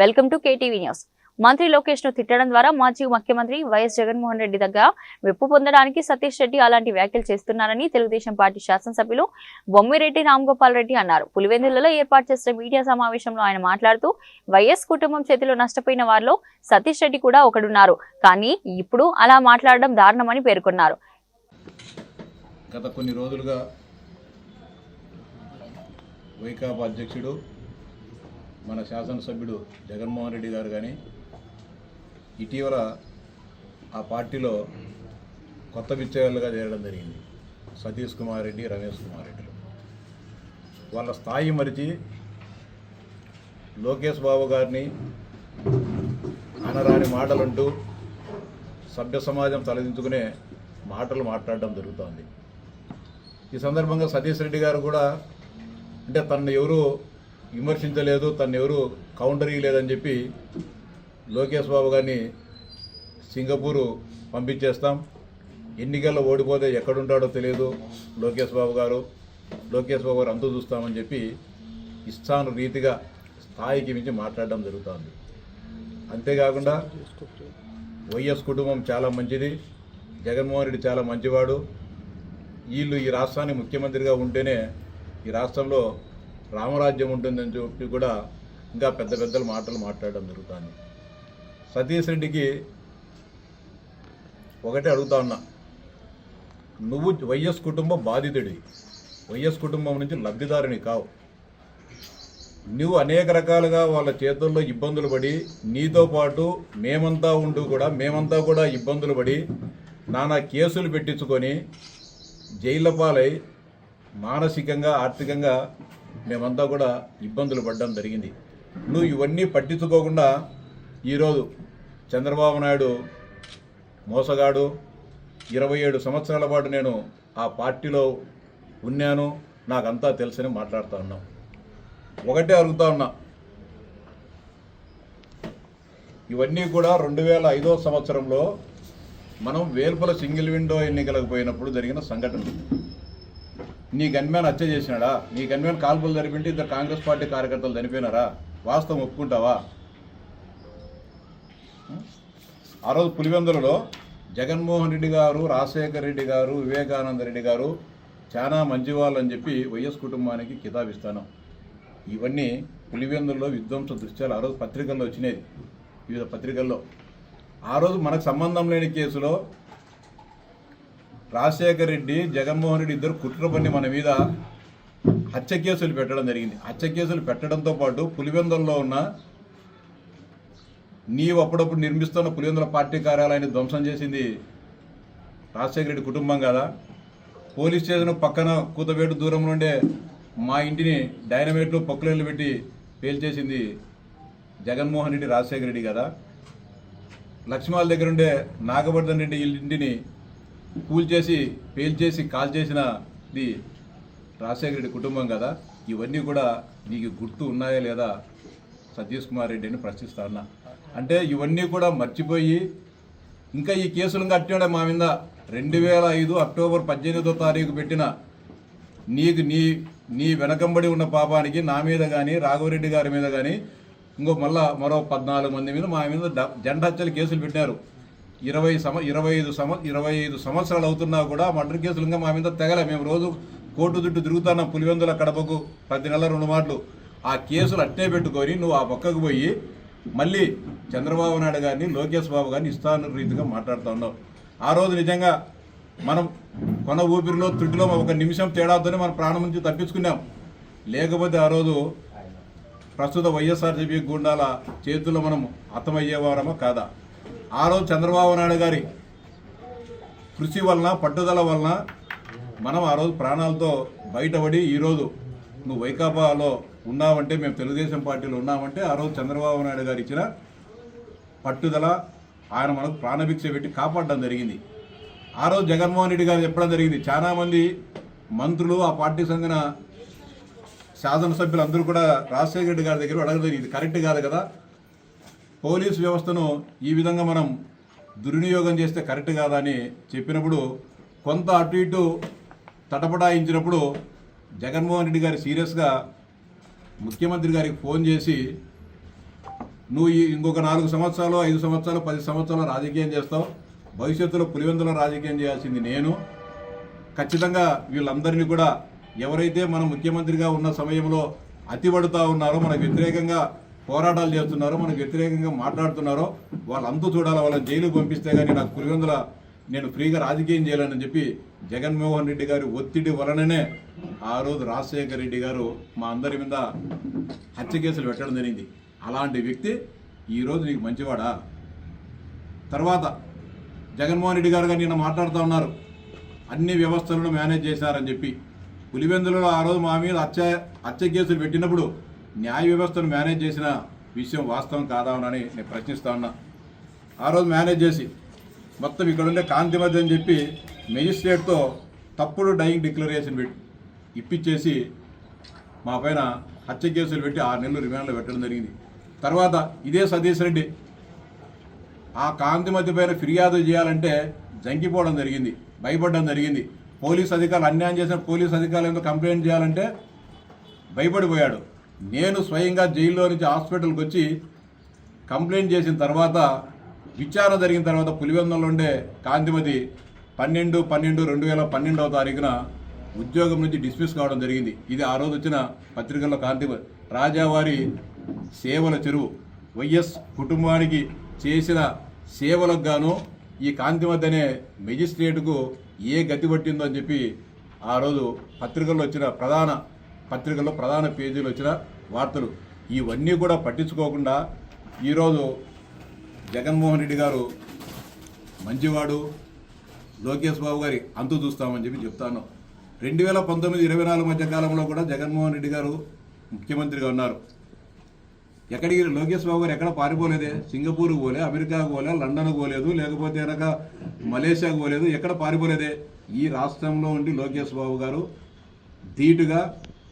Welcome to KTV news. మంత్రి లోకేష్ను తిట్టడం ద్వారా మాజీ ముఖ్యమంత్రి వైఎస్ జగన్మోహన్ రెడ్డి దగ్గర మెప్పు పొందడానికి సతీష్ రెడ్డి అలాంటి వ్యాఖ్యలు చేస్తున్నారని తెలుగుదేశం పార్టీ శాసనసభ్యులు బొమ్మిరెడ్డి రామ్గోపాల్ రెడ్డి అన్నారు. పులివెందులలో ఏర్పాటు చేసిన మీడియా సమావేశంలో ఆయన మాట్లాడుతూ వైఎస్ కుటుంబం చేతిలో నష్టపోయిన వారిలో సతీష్ రెడ్డి కూడా ఒకడున్నారు. కానీ ఇప్పుడు అలా మాట్లాడడం దారుణమని పేర్కొన్నారు. గత కొన్ని రోజులుగా వైకాపా అధ్యక్షుడు మన శాసనసభ్యుడు జగన్మోహన్ రెడ్డి గారు కానీ ఇటీవల ఆ పార్టీలో కొత్త విచ్చయాలుగా చేరడం జరిగింది. సతీష్ కుమార్ రెడ్డి రమేష్ కుమార్ రెడ్డిలు వాళ్ళ స్థాయి మరిచి లోకేష్ బాబు గారిని అనరాని మాటలంటూ సభ్య సమాజం తలదించుకునే మాటలు మాట్లాడడం జరుగుతోంది. ఈ సందర్భంగా సతీష్ రెడ్డి గారు కూడా అంటే తనను ఎవరు విమర్శించలేదు తను ఎవరు కౌంటర్ ఇవ్వలేదని చెప్పి లోకేష్ బాబు గారిని సింగపూరు పంపించేస్తాం. ఎన్నికల్లో ఓడిపోతే ఎక్కడుంటాడో తెలియదు లోకేష్ బాబు గారు. లోకేష్ బాబు గారు అంతు చూస్తామని చెప్పి ఇష్టాను రీతిగా స్థాయికి మించి మాట్లాడడం జరుగుతుంది. అంతేకాకుండా వైఎస్ కుటుంబం చాలా మంచిది జగన్మోహన్ రెడ్డి చాలా మంచివాడు. వీళ్ళు ఈ రాష్ట్రానికి ముఖ్యమంత్రిగా ఉంటేనే ఈ రాష్ట్రంలో రామరాజ్యం ఉంటుందని చెప్పి కూడా ఇంకా పెద్ద పెద్దలు మాటలు మాట్లాడడం జరుగుతుంది. సతీష్ రెడ్డికి ఒకటే అడుగుతా ఉన్నా. నువ్వు వైఎస్ కుటుంబం బాధితుడి వైఎస్ కుటుంబం నుంచి లబ్ధిదారుని కావు. నువ్వు అనేక రకాలుగా వాళ్ళ చేతుల్లో ఇబ్బందులు పడి నీతో పాటు మేమంతా ఉంటూ కూడా మేమంతా కూడా ఇబ్బందులు పడి నానా కేసులు పెట్టించుకొని జైళ్ళ పాలై మానసికంగా ఆర్థికంగా మేమంతా కూడా ఇబ్బందులు పడడం జరిగింది. నువ్వు ఇవన్నీ పట్టించుకోకుండా ఈరోజు చంద్రబాబు నాయుడు మోసగాడు. ఇరవై ఏడు సంవత్సరాల పాటు నేను ఆ పార్టీలో ఉన్నాను. నాకంతా తెలుసని మాట్లాడుతూ ఉన్నాం. ఒకటే అడుగుతా ఉన్నా. ఇవన్నీ కూడా రెండు వేల ఐదో సంవత్సరంలో మనం వేల్పల సింగిల్ విండో ఎన్నికలకు పోయినప్పుడు జరిగిన సంఘటన నీ గన్మ్యాన్ హత్య చేసినాడా? నీ గన్మ్యాన్ కాల్పులు జరిపింటే ఇద్దరు కాంగ్రెస్ పార్టీ కార్యకర్తలు చనిపోయినారా? వాస్తవం ఒప్పుకుంటావా? ఆ? రోజు పులివెందులలో జగన్మోహన్ రెడ్డి గారు రాజశేఖర్ రెడ్డి గారు వివేకానంద రెడ్డి గారు చాలా మంచి వాళ్ళని చెప్పి వైఎస్ కుటుంబానికి కితాబిస్తాను. ఇవన్నీ పులివెందుల్లో విధ్వంస దృశ్యాలు ఆ రోజు పత్రికల్లో వచ్చినాయి. వివిధ పత్రికల్లో. ఆ రోజు మనకు సంబంధం లేని కేసులో రాజశేఖర్ రెడ్డి జగన్మోహన్ రెడ్డి ఇద్దరు కుట్ర పని మన మీద హత్య కేసులు పెట్టడం జరిగింది. హత్య కేసులు పెట్టడంతో పాటు పులివెందుల్లో ఉన్న నీవు అప్పుడప్పుడు నిర్మిస్తున్న పులివెందుల పార్టీ కార్యాలయాన్ని ధ్వంసం చేసింది రాజశేఖర రెడ్డి కుటుంబం కదా. పోలీస్ స్టేషన్ పక్కన కూతవేటు దూరం నుండే మా ఇంటిని డైనమేట్లు పొక్కులేళ్ళు పెట్టి పేల్చేసింది జగన్మోహన్ రెడ్డి రాజశేఖర రెడ్డి కదా. లక్ష్మాల దగ్గర ఉండే నాగవర్ధన్ రెడ్డి ఇంటిని కూల్చేసి పేల్చేసి కాల్ చేసినది రాజశేఖర రెడ్డి కుటుంబం కదా ఇవన్నీ కూడా నీకు గుర్తు ఉన్నాయా లేదా సతీష్ కుమార్ రెడ్డి అని ప్రశ్నిస్తా ఉన్నా. అంటే ఇవన్నీ కూడా మర్చిపోయి ఇంకా ఈ కేసులు కట్టాడే మా మీద. రెండు వేల ఐదు అక్టోబర్ పద్దెనిమిదో తారీఖు పెట్టిన నీకు నీ నీ వెనకంబడి ఉన్న పాపానికి నా మీద కానీ రాఘవరెడ్డి గారి మీద కానీ ఇంకో మళ్ళా మరో పద్నాలుగు మంది మీద మా మీద జెండా కేసులు పెట్టారు ఇరవై సమ ఇరవై ఐదు సమ ఇరవై ఐదు సంవత్సరాలు అవుతున్నా కూడా మర్డర్ కేసులు ఇంకా మా మీద తెగలే. మేము రోజు కోర్టు చుట్టూ తిరుగుతున్నాం పులివెందుల కడపకు ప్రతి నెల రెండు మాటలు ఆ కేసులు అట్టే పెట్టుకొని నువ్వు ఆ పక్కకు పోయి మళ్ళీ చంద్రబాబు నాయుడు గారిని లోకేష్ బాబు గారిని ఇస్తాను రీతిగా మాట్లాడుతూ ఉన్నావు. ఆ రోజు నిజంగా మనం కొన ఊపిరిలో త్రుటిలో ఒక నిమిషం తేడాతోనే మన ప్రాణం నుంచి తప్పించుకున్నాం. లేకపోతే ఆ రోజు ప్రస్తుత వైఎస్ఆర్సీపీ గుండాల చేతుల్లో మనం అర్థమయ్యేవారమో కాదా? ఆ రోజు చంద్రబాబు నాయుడు గారి కృషి వలన పట్టుదల వలన మనం ఆ రోజు ప్రాణాలతో బయటపడి ఈరోజు నువ్వు వైకాపాలో ఉన్నావంటే మేము తెలుగుదేశం పార్టీలో ఉన్నామంటే ఆ రోజు చంద్రబాబు నాయుడు గారు ఇచ్చిన పట్టుదల ఆయన మనకు ప్రాణభిక్ష పెట్టి కాపాడడం జరిగింది. ఆ రోజు జగన్మోహన్ రెడ్డి గారు చెప్పడం జరిగింది. చాలామంది మంత్రులు ఆ పార్టీ సంఘన శాసనసభ్యులు అందరూ కూడా రాజశేఖర రెడ్డి గారి దగ్గర అడగలేదు ఇది కరెక్ట్ కాదు కదా? పోలీస్ వ్యవస్థను ఈ విధంగా మనం దుర్వినియోగం చేస్తే కరెక్ట్ కాదని చెప్పినప్పుడు కొంత అటు ఇటు తటపటాయించినప్పుడు జగన్మోహన్ రెడ్డి గారు సీరియస్గా ముఖ్యమంత్రి గారికి ఫోన్ చేసి నువ్వు ఈ ఇంకొక నాలుగు సంవత్సరాలు ఐదు సంవత్సరాలు పది సంవత్సరాలు రాజకీయం చేస్తావు. భవిష్యత్తులో పులివెందులో రాజకీయం చేయాల్సింది నేను. ఖచ్చితంగా వీళ్ళందరినీ కూడా ఎవరైతే మన ముఖ్యమంత్రిగా ఉన్న సమయంలో అతిపడుతూ ఉన్నారో మనకు వ్యతిరేకంగా పోరాటాలు చేస్తున్నారో మనకు వ్యతిరేకంగా మాట్లాడుతున్నారో వాళ్ళంతా చూడాలి వాళ్ళని జైలుకు పంపిస్తే కానీ నాకు పులివెందుల నేను ఫ్రీగా రాజకీయం చేయాలని చెప్పి జగన్మోహన్ రెడ్డి గారి ఒత్తిడి వలననే ఆ రోజు రాజశేఖర రెడ్డి గారు మా అందరి మీద హత్య కేసులు పెట్టడం జరిగింది. అలాంటి వ్యక్తి ఈరోజు నీకు మంచివాడా? తర్వాత జగన్మోహన్ రెడ్డి గారు నిన్న మాట్లాడుతూ ఉన్నారు. అన్ని వ్యవస్థలను మేనేజ్ చేశారని చెప్పి. పులివెందులలో ఆ రోజు మా మీద హత్య హత్య కేసులు పెట్టినప్పుడు న్యాయ వ్యవస్థను మేనేజ్ చేసిన విషయం వాస్తవం కాదా అని నేను ప్రశ్నిస్తా ఉన్నా. ఆ రోజు మేనేజ్ చేసి మొత్తం ఇక్కడ ఉండే కాంతిమతి అని చెప్పి మెజిస్ట్రేట్తో తప్పుడు డైయింగ్ డిక్లరేషన్ పెట్టి ఇప్పించేసి మా పైన హత్య కేసులు పెట్టి ఆరు నెలలు రిమాండ్లో పెట్టడం జరిగింది. తర్వాత ఇదే సతీష్ రెడ్డి ఆ కాంతిమతి పైన ఫిర్యాదు చేయాలంటే జంకిపోవడం జరిగింది భయపడడం జరిగింది. పోలీస్ అధికారులు అన్యాయం చేసిన పోలీస్ అధికారులు ఏదో కంప్లైంట్ చేయాలంటే భయపడిపోయాడు. నేను స్వయంగా జైల్లో నుంచి హాస్పిటల్కి వచ్చి కంప్లైంట్ చేసిన తర్వాత విచారణ జరిగిన తర్వాత పులివెందులో ఉండే కాంతిమతి పన్నెండు పన్నెండు రెండు వేల పన్నెండవ తారీఖున ఉద్యోగం నుంచి డిస్మిస్ కావడం జరిగింది. ఇది ఆ రోజు వచ్చిన పత్రికల్లో కాంతిమతి రాజావారి సేవల చెరువు. వైఎస్ కుటుంబానికి చేసిన సేవలకు గాను ఈ కాంతిమతి అనే మెజిస్ట్రేట్కు ఏ గతి పట్టిందో అని చెప్పి ఆ రోజు పత్రికల్లో వచ్చిన ప్రధాన పత్రికల్లో ప్రధాన పేజీలు వచ్చిన వార్తలు. ఇవన్నీ కూడా పట్టించుకోకుండా ఈరోజు జగన్మోహన్ రెడ్డి గారు మంచివాడు లోకేష్ బాబు గారి అంతు చూస్తామని చెప్పి చెప్తాను. రెండు వేల పంతొమ్మిది ఇరవై నాలుగు మధ్య కాలంలో కూడా జగన్మోహన్ రెడ్డి గారు ముఖ్యమంత్రిగా ఉన్నారు. ఎక్కడికి లోకేష్ బాబు గారు ఎక్కడ పారిపోలేదే? సింగపూర్కి పోలే అమెరికాకు పోలే లండన్కు పోలేదు లేకపోతే కనుక మలేషియాకు పోలేదు ఎక్కడ పారిపోలేదే? ఈ రాష్ట్రంలో ఉండి లోకేష్ బాబు గారు ధీటుగా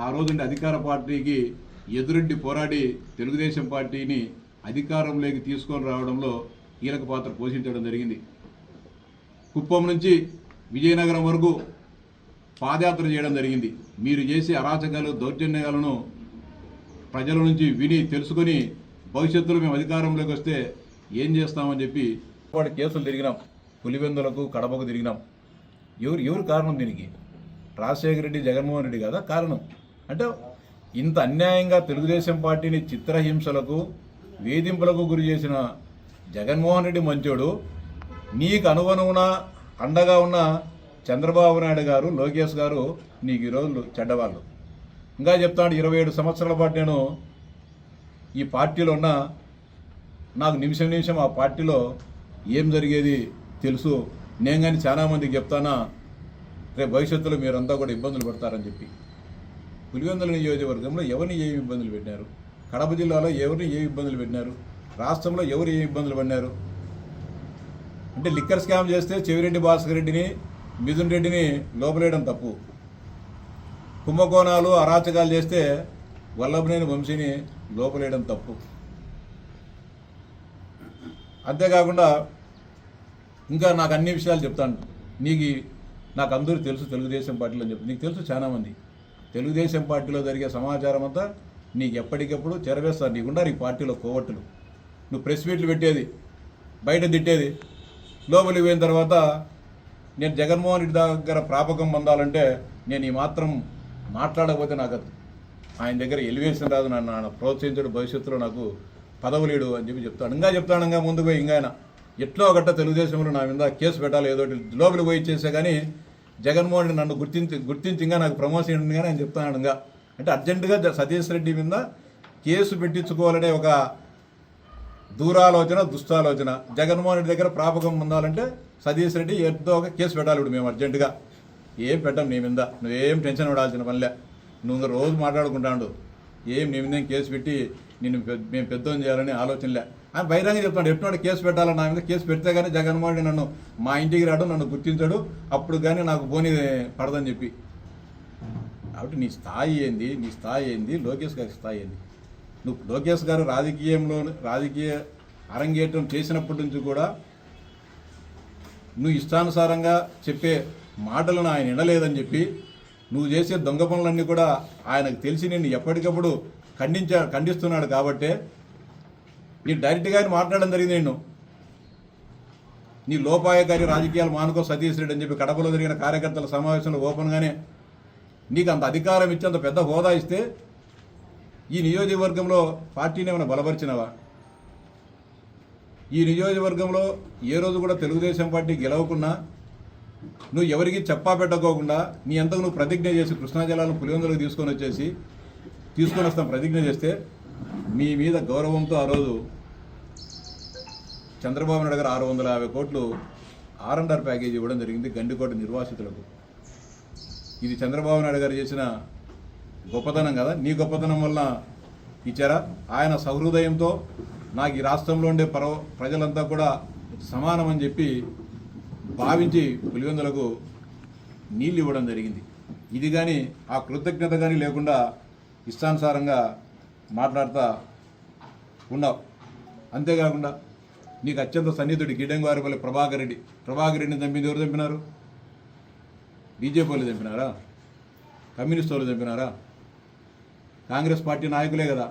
ఆ రోజు అధికార పార్టీకి ఎదురెడ్డి పోరాడి తెలుగుదేశం పార్టీని అధికారంలోకి తీసుకొని రావడంలో కీలక పాత్ర పోషించడం జరిగింది. కుప్పం నుంచి విజయనగరం వరకు పాదయాత్ర చేయడం జరిగింది. మీరు చేసే అరాచకాలు దౌర్జన్యాలను ప్రజల నుంచి విని తెలుసుకొని భవిష్యత్తులో మేము అధికారంలోకి వస్తే ఏం చేస్తామని చెప్పి వాటి కేసులు తిరిగినాం. పులివెందులకు కడపకు తిరిగినాం. ఎవరు ఎవరు కారణం దీనికి? రాజశేఖర రెడ్డి జగన్మోహన్ రెడ్డి కదా? కారణం? అంటే ఇంత అన్యాయంగా తెలుగుదేశం పార్టీని చిత్రహింసలకు వేధింపులకు గురి చేసిన జగన్మోహన్ రెడ్డి మంచోడు. నీకు అనుగుణమున అండగా ఉన్న చంద్రబాబు నాయుడు గారు లోకేష్ గారు నీకు ఈరోజు చెడ్డవాళ్ళు. ఇంకా చెప్తాను ఇరవై ఏడు సంవత్సరాల పాటు నేను ఈ పార్టీలో ఉన్న. నాకు నిమిషం నిమిషం ఆ పార్టీలో ఏం జరిగేది తెలుసు. నేను కానీ చాలామందికి చెప్తానా రేపు భవిష్యత్తులో మీరంతా కూడా ఇబ్బందులు పడతారని చెప్పి. పులివెందుల నియోజకవర్గంలో ఎవరిని ఏ ఇబ్బందులు పెట్టినారు? కడప జిల్లాలో ఎవరిని ఏ ఇబ్బందులు పెట్టినారు? రాష్ట్రంలో ఎవరు ఏ ఇబ్బందులు పడినారు? అంటే లిక్కర్ స్కామ్ చేస్తే చెవిరెడ్డి భాస్కర్ రెడ్డిని మిథున్ రెడ్డిని లోపలేయడం తప్పు. కుంభకోణాలు అరాచకాలు చేస్తే వల్లభనేని వంశీని లోపలేయడం తప్పు. అంతేకాకుండా ఇంకా నాకు అన్ని విషయాలు చెప్తాను. నీకు నాకు అందరూ తెలుసు తెలుగుదేశం పార్టీలో అని చెప్పి. నీకు తెలుసు చాలామంది. తెలుగుదేశం పార్టీలో జరిగే సమాచారం అంతా నీకు ఎప్పటికప్పుడు చెరవేస్తారు. నీకుండా ఈ పార్టీలో కోవట్టులు. నువ్వు ప్రెస్ మీట్లు పెట్టేది బయట తిట్టేది. లోపలికి పోయిన తర్వాత నేను జగన్మోహన్ రెడ్డి దగ్గర ప్రాపకం పొందాలంటే నేను ఈ మాత్రం మాట్లాడకపోతే నాకు అది ఆయన దగ్గర ఎలివేషన్ రాదు నన్ను. ఆయన ప్రోత్సహించడు భవిష్యత్తులో నాకు పదవులేడు అని చెప్పి చెప్తాడు. ఇంకా చెప్తాడు ఇంకా ముందు పోయి ఇంకా ఆయన ఎట్లో ఒకట తెలుగుదేశంలో నా మీద కేసు పెట్టాలి ఏదో లోపలికి పోయి ఇచ్చేసే కానీ జగన్మోహన్ రెడ్డి నన్ను గుర్తించి గుర్తించి ఇంకా నాకు ప్రమోషన్ ఉంది కానీ ఆయన చెప్తాను ఇంకా అంటే అర్జెంటుగా సతీష్ రెడ్డి మీద కేసు పెట్టించుకోవాలనే ఒక దూరాలోచన దుష్టాలోచన జగన్మోహన్ రెడ్డి దగ్గర ప్రాపకం పొందాలంటే సతీష్ రెడ్డి ఎంతో ఒక కేసు పెట్టాలి ఇప్పుడు మేము అర్జెంటుగా. ఏం పెట్టాం నీ మీద? నువ్వేం టెన్షన్ పడాల్సిన పనిలే. నువ్వు రోజు మాట్లాడుకుంటాడు. ఏం నీ మీద కేసు పెట్టి నిన్ను మేము పెద్దోని చేయాలని ఆలోచనలే. ఆయన బహిరంగ చెప్తాడు ఎటువంటి కేసు పెట్టాలని నా మీద? కేసు పెడితే కానీ జగన్మోహన్ రెడ్డి నన్ను మా ఇంటికి రాడు నన్ను గుర్తించాడు అప్పుడు కానీ నాకు పోనీ పడదని చెప్పి. కాబట్టి నీ స్థాయి ఏంది? నీ స్థాయి ఏంది? లోకేష్ గారి స్థాయి ఏంది? నువ్వు లోకేష్ గారు రాజకీయంలో రాజకీయ అరంగేట్రం చేసినప్పటి నుంచి కూడా నువ్వు ఇష్టానుసారంగా చెప్పే మాటలను ఆయన వినలేదని చెప్పి నువ్వు చేసే దొంగ పనులన్నీ కూడా ఆయనకు తెలిసి నిన్ను ఎప్పటికప్పుడు ఖండించా ఖండిస్తున్నాడు కాబట్టే నీ డైరెక్ట్గా ఆయన మాట్లాడడం జరిగింది నేను నీ లోపాయకారి రాజకీయాలు మానుకో సతీష్ రెడ్డి అని చెప్పి కడపలో జరిగిన కార్యకర్తల సమావేశంలో ఓపెన్గానే నీకు అంత అధికారం ఇచ్చి అంత పెద్ద హోదా ఇస్తే ఈ నియోజకవర్గంలో పార్టీని ఏమైనా బలపరిచినవా? ఈ నియోజకవర్గంలో ఏ రోజు కూడా తెలుగుదేశం పార్టీ గెలవకున్నా నువ్వు ఎవరికి చెప్పా పెట్టకోకుండా నీ అంతకు నువ్వు ప్రతిజ్ఞ చేసి కృష్ణా జిల్లాలో పులివెందులకు తీసుకొని వచ్చేసి తీసుకొని వస్తాం ప్రతిజ్ఞ చేస్తే మీ మీద గౌరవంతో ఆ రోజు చంద్రబాబు నాయుడు గారు ఆరు వందల యాభై కోట్లు ఆర్ అండ్ ఆర్ ప్యాకేజీ ఇవ్వడం జరిగింది గండికోట నిర్వాసితులకు. ఇది చంద్రబాబు నాయుడు గారు చేసిన గొప్పతనం కదా? నీ గొప్పతనం వల్ల ఇచ్చారా? ఆయన సహృదయంతో నాకు ఈ రాష్ట్రంలో ఉండే పరవ ప్రజలంతా కూడా సమానం అని చెప్పి భావించి పులివెందులకు నీళ్ళు ఇవ్వడం జరిగింది. ఇది కానీ ఆ కృతజ్ఞత కానీ లేకుండా ఇష్టానుసారంగా మాట్లాడుతూ ఉన్నావు. అంతేకాకుండా నీకు అత్యంత సన్నిహితుడి గిడ్డంగారిపల్లి ప్రభాకర్ రెడ్డి. ప్రభాకర్ రెడ్డిని చంపింది ఎవరు చంపినారు? బీజేపీ వాళ్ళు చంపినారా? కమ్యూనిస్ట్ వాళ్ళు చంపినారా? కాంగ్రెస్ పార్టీ నాయకులే కదా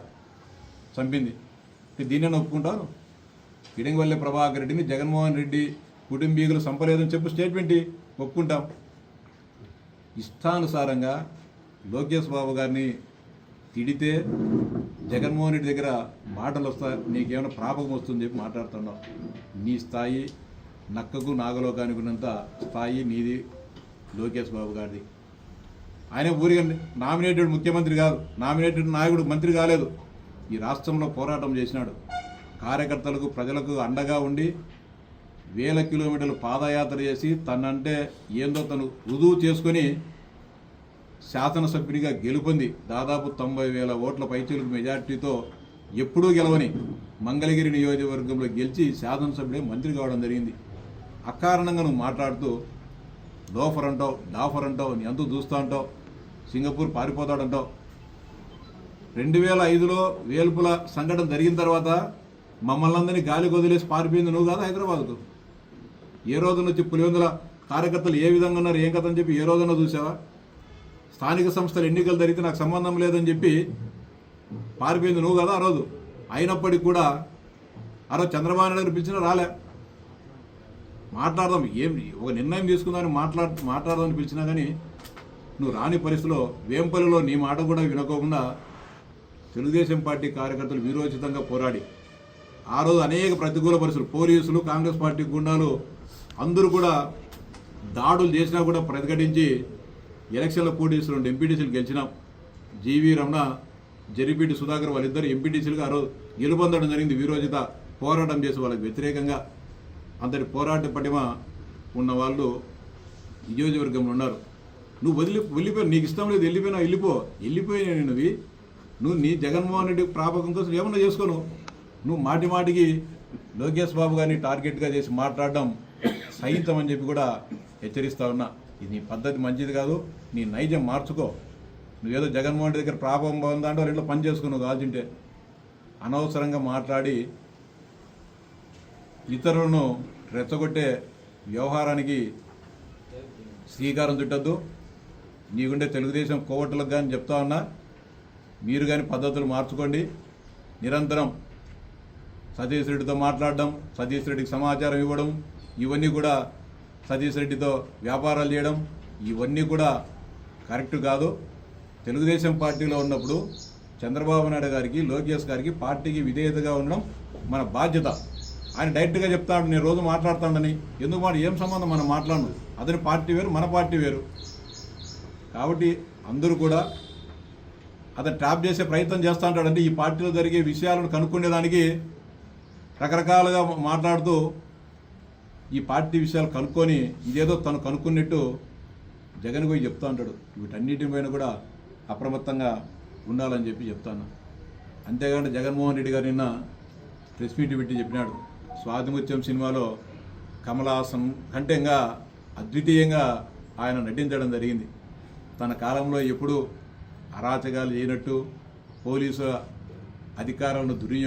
చంపింది. దీన్నే ఒప్పుకుంటారు? గిడంగవల్లి ప్రభాకర్ రెడ్డిని జగన్మోహన్ రెడ్డి కుటుంబీకులు సంపలేదని చెప్పు స్టేట్మెంట్ ఒప్పుకుంటాం. ఇష్టానుసారంగా లోకేష్ బాబు గారిని తిడితే జగన్మోహన్ రెడ్డి దగ్గర మాటలు వస్తాయి. నీకేమైనా ప్రాపకం వస్తుంది చెప్పి మాట్లాడుతున్నావు. నీ స్థాయి నక్కకు నాగలోకానికి ఉన్నంత స్థాయి నీది లోకేష్ బాబు గారిది. ఆయన ఊరిగా నామినేటెడ్ ముఖ్యమంత్రి కాదు. నామినేటెడ్ నాయకుడు మంత్రి కాలేదు. ఈ రాష్ట్రంలో పోరాటం చేసినాడు. కార్యకర్తలకు ప్రజలకు అండగా ఉండి వేల కిలోమీటర్లు పాదయాత్ర చేసి తనంటే ఏందో తను రుజువు చేసుకొని శాసనసభ్యునిగా గెలుపొంది దాదాపు తొంభై వేల ఓట్ల పైచీలకు మెజార్టీతో ఎప్పుడూ గెలవని మంగళగిరి నియోజకవర్గంలో గెలిచి శాసనసభ్యుడే మంత్రి కావడం జరిగింది. అకారణంగా నువ్వు మాట్లాడుతూ లోఫర్ అంటావు డాఫర్ అంటావు నీ అంతా చూస్తా అంటావు సింగపూర్ పారిపోతాడంటావు రెండు వేల ఐదులో వేల్పుల సంఘటన జరిగిన తర్వాత మమ్మల్ని అందరినీ గాలి వదిలేసి పారిపోయింది నువ్వు కాదు హైదరాబాద్కు? ఏ రోజున వచ్చి పులివెందుల కార్యకర్తలు ఏ విధంగా ఉన్నారు ఏం కథ అని చెప్పి ఏ రోజున చూసావా? స్థానిక సంస్థల ఎన్నికలు జరిగితే నాకు సంబంధం లేదని చెప్పి పారిపోయింది నువ్వు కదా ఆ రోజు. అయినప్పటికీ కూడా ఆ రోజు చంద్రబాబు నాయుడు గారు పిలిచినా రాలే. మాట్లాడదాం ఏం ఒక నిర్ణయం తీసుకుందామని మాట్లాడ మాట్లాడదామని పిలిచినా కానీ నువ్వు రాని పరిస్థితిలో వేంపల్లిలో నీ మాట కూడా వినకోకుండా తెలుగుదేశం పార్టీ కార్యకర్తలు వీరోచితంగా పోరాడి. ఆ రోజు అనేక ప్రతికూల పరిస్థితులు పోలీసులు కాంగ్రెస్ పార్టీ గుండాలు అందరూ కూడా దాడులు చేసినా కూడా ప్రతిఘటించి ఎలక్షన్లో పోటీ చేసిన రెండు ఎంపీటీసీలు గెలిచినాం జీవీ రమణ జరిపీటి సుధాకర్ వాళ్ళిద్దరు ఎంపీటీసీలుగా ఆ రోజు గెలుపొందడం జరిగింది. వీరోచిత పోరాటం చేసి వాళ్ళకి వ్యతిరేకంగా అంతటి పోరాట పటిమ ఉన్న వాళ్ళు నియోజకవర్గంలో ఉన్నారు. నువ్వు వదిలి వెళ్ళిపోయి నీకు ఇష్టం లేదు వెళ్ళిపోయినా వెళ్ళిపో వెళ్ళిపోయినా నువ్వు. నువ్వు నీ జగన్మోహన్ రెడ్డి ప్రాపకం కోసం ఏమన్నా చేసుకోను. నువ్వు మాటి మాటికి లోకేష్ బాబు గారిని టార్గెట్గా చేసి మాట్లాడడం అని చెప్పి కూడా హెచ్చరిస్తా ఉన్నా. ఇది నీ పద్ధతి మంచిది కాదు నీ నైజం మార్చుకో. నువ్వేదో జగన్మోహన్ రెడ్డి దగ్గర ప్రాపకం బాగుందా అంటే ఇంట్లో పని చేసుకున్నావు కాల్చింటే అనవసరంగా మాట్లాడి ఇతరులను రెచ్చగొట్టే వ్యవహారానికి శ్రీకారం చుట్టద్దు. నీకుండే తెలుగుదేశం కోవట్లకు కానీ చెప్తా ఉన్నా మీరు కానీ పద్ధతులు మార్చుకోండి. నిరంతరం సతీష్ రెడ్డితో మాట్లాడడం సతీష్ రెడ్డికి సమాచారం ఇవ్వడం ఇవన్నీ కూడా సతీష్ రెడ్డితో వ్యాపారాలు చేయడం ఇవన్నీ కూడా కరెక్ట్ కాదు. తెలుగుదేశం పార్టీలో ఉన్నప్పుడు చంద్రబాబు నాయుడు గారికి లోకేష్ గారికి పార్టీకి విధేయతగా ఉండడం మన బాధ్యత. ఆయన డైరెక్ట్గా చెప్తాడు నేను రోజు మాట్లాడతాడని ఎందుకు మాట? ఏం సంబంధం? మనం మాట్లాడను. అతని పార్టీ వేరు మన పార్టీ వేరు. కాబట్టి అందరూ కూడా అతను ట్యాప్ చేసే ప్రయత్నం చేస్తూ ఉంటాడంటే ఈ పార్టీలో జరిగే విషయాలను కనుక్కునేదానికి రకరకాలుగా మాట్లాడుతూ ఈ పార్టీ విషయాలు కనుక్కొని ఇదేదో తను కనుక్కున్నట్టు జగన్ పోయి చెప్తా ఉంటాడు వీటన్నిటి పైన కూడా అప్రమత్తంగా ఉండాలని చెప్పి చెప్తాను అంతేగాని జగన్మోహన్ రెడ్డి గారు నిన్న ప్రెస్ మీట్ పెట్టి చెప్పినాడు. స్వాతిముత్యం సినిమాలో కమలాసన్ కంటే ఇంకా అద్వితీయంగా ఆయన నటించడం జరిగింది. తన కాలంలో ఎప్పుడూ అరాచకాలు చేయనట్టు పోలీసు అధికారాలను దుర్వినియోగం